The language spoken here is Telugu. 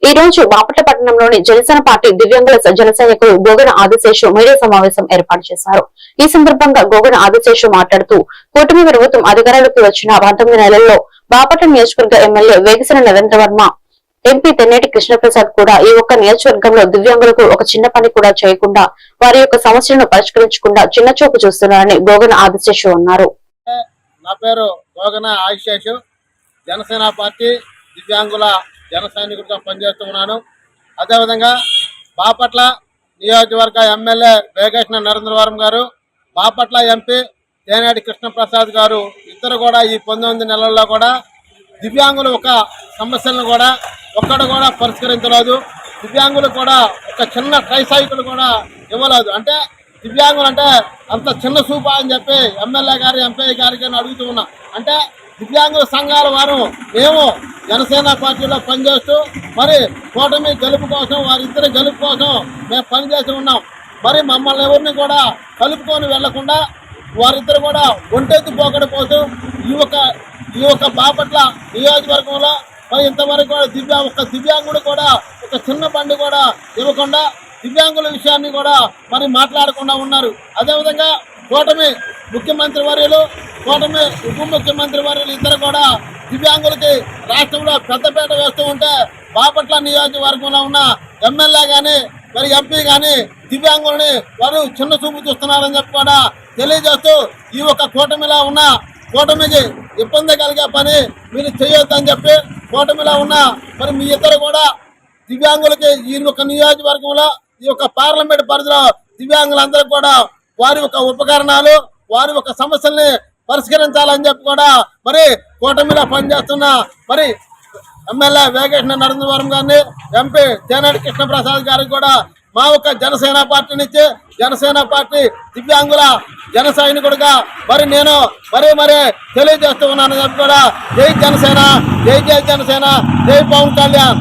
ఈ రోజు బాపట్ల పట్టణంలోని జనసేన పార్టీ దివ్యాంగుల జన సైనికులు గోగన ఆదిశేషు మీడియా సమావేశం ఏర్పాటు చేశారు. ఈ సందర్భంగా గోగన ఆదిశేషు మాట్లాడుతూ కూటమి ప్రభుత్వం అధికారంలోకి వచ్చిన పంతొమ్మిది నెలల్లో బాపట్ల నియోజకవర్గ ఎమ్మెల్యే వేగిసిన నరేంద్ర వర్మ ఎంపీ తెన్నేటి కృష్ణప్రసాద్ కూడా ఈ ఒక్క నియోజకవర్గంలో దివ్యాంగులకు ఒక చిన్న పని కూడా చేయకుండా వారి యొక్క సమస్యలను పరిష్కరించకుండా చిన్న చూపు చూస్తున్నారని గోగన ఆదిశేషు అన్నారు. నా పేరు గోగన ఆయుషేష్ జనసేన పార్టీ దివ్యాంగుల జన సైనికుడిగా పనిచేస్తున్నాను అదేవిధంగా బాపట్ల నియోజకవర్గ ఎమ్మెల్యే వేగేశ్న నరేంద్రవరం గారు బాపట్ల ఎంపీ తేనేటి కృష్ణప్రసాద్ గారు ఇద్దరు కూడా ఈ పంతొమ్మిది నెలల్లో కూడా దివ్యాంగుల ఒక సమస్యలను కూడా ఒక్కడ కూడా పరిష్కరించలేదు. దివ్యాంగులు కూడా ఒక చిన్న ట్రైసైకిల్ కూడా ఇవ్వలేదు. అంటే దివ్యాంగులు అంటే అంత చిన్న చూప అని చెప్పి ఎమ్మెల్యే గారి ఎంపీ గారికి నేను అడుగుతూ ఉన్నా. అంటే దివ్యాంగుల సంఘాల వారు మేము జనసేన పార్టీలో పనిచేస్తూ మరి కూటమి గెలుపు కోసం వారిద్దరి గెలుపు కోసం మేము పనిచేసి ఉన్నాం. మరి మమ్మల్ని ఎవరిని కూడా కలుపుకొని వెళ్ళకుండా వారిద్దరు కూడా ఒంటెత్తు పోకడ కోసం ఈ యొక్క ఈ యొక్క బాపట్ల నియోజకవర్గంలో మరి ఇంతవరకు కూడా దివ్యా ఒక దివ్యాంగుడు కూడా ఒక చిన్న బండి కూడా ఇవ్వకుండా దివ్యాంగుల విషయాన్ని కూడా మరి మాట్లాడకుండా ఉన్నారు. అదేవిధంగా కూటమి ముఖ్యమంత్రి వర్యులు కూటమి ఉప ముఖ్యమంత్రి వర్యులు ఇద్దరు కూడా దివ్యాంగులకి రాష్ట్రంలో పెద్దపేట వేస్తూ ఉంటే బాపట్ల నియోజకవర్గంలో ఉన్న ఎమ్మెల్యే కానీ మరి ఎంపీ కానీ దివ్యాంగులని వారు చిన్న చూపు చూస్తున్నారని చెప్పి కూడా తెలియజేస్తూ ఈ యొక్క కూటమిలో ఉన్న కూటమికి ఇబ్బంది కలిగే పని మీరు చేయొద్దని చెప్పి కూటమిలో ఉన్న మరి మీ ఇద్దరు కూడా దివ్యాంగులకి ఈ యొక్క నియోజకవర్గంలో ఈ యొక్క పార్లమెంట్ పరిధిలో దివ్యాంగులందరూ కూడా వారి యొక్క ఉపకరణాలు వారి యొక్క సమస్యల్ని పరిష్కరించాలని చెప్పి కూడా మరి కూటమిలో పనిచేస్తున్న మరి ఎమ్మెల్యే వేంకటేశ్వర నరేంద్రవరం గారిని ఎంపీ తేనాటి కృష్ణప్రసాద్ గారికి కూడా మా యొక్క జనసేన పార్టీ నుంచి జనసేన పార్టీ దివ్యాంగుల జన సైనికుడిగా మరి నేను మరీ మరి తెలియజేస్తూ ఉన్నాను చెప్పి కూడా జై జనసేన జై జై జనసేన జై పవన్ కళ్యాణ్.